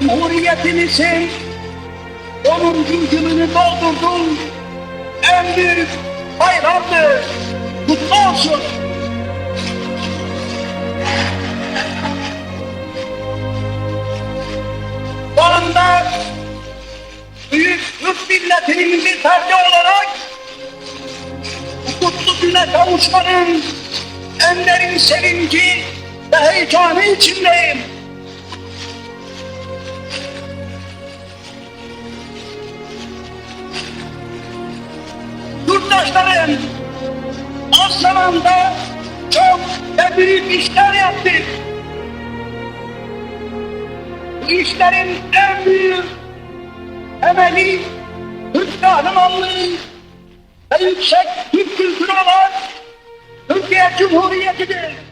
Cumhuriyetimizin 10. yılını doldurdun. En büyük bayramdır. Kutlu olsun. Bu büyük Türk milletinin bir ferdi olarak kutlu güne kavuşmanın en derin sevinci ve heyecanı içindeyim. Yurttaşlarım az zamanda çok ve büyük işler yaptık. Bu işlerin en büyük temeli Türk kahramanlığı ve yüksek Türk kültürü olan Türkiye Cumhuriyeti'dir.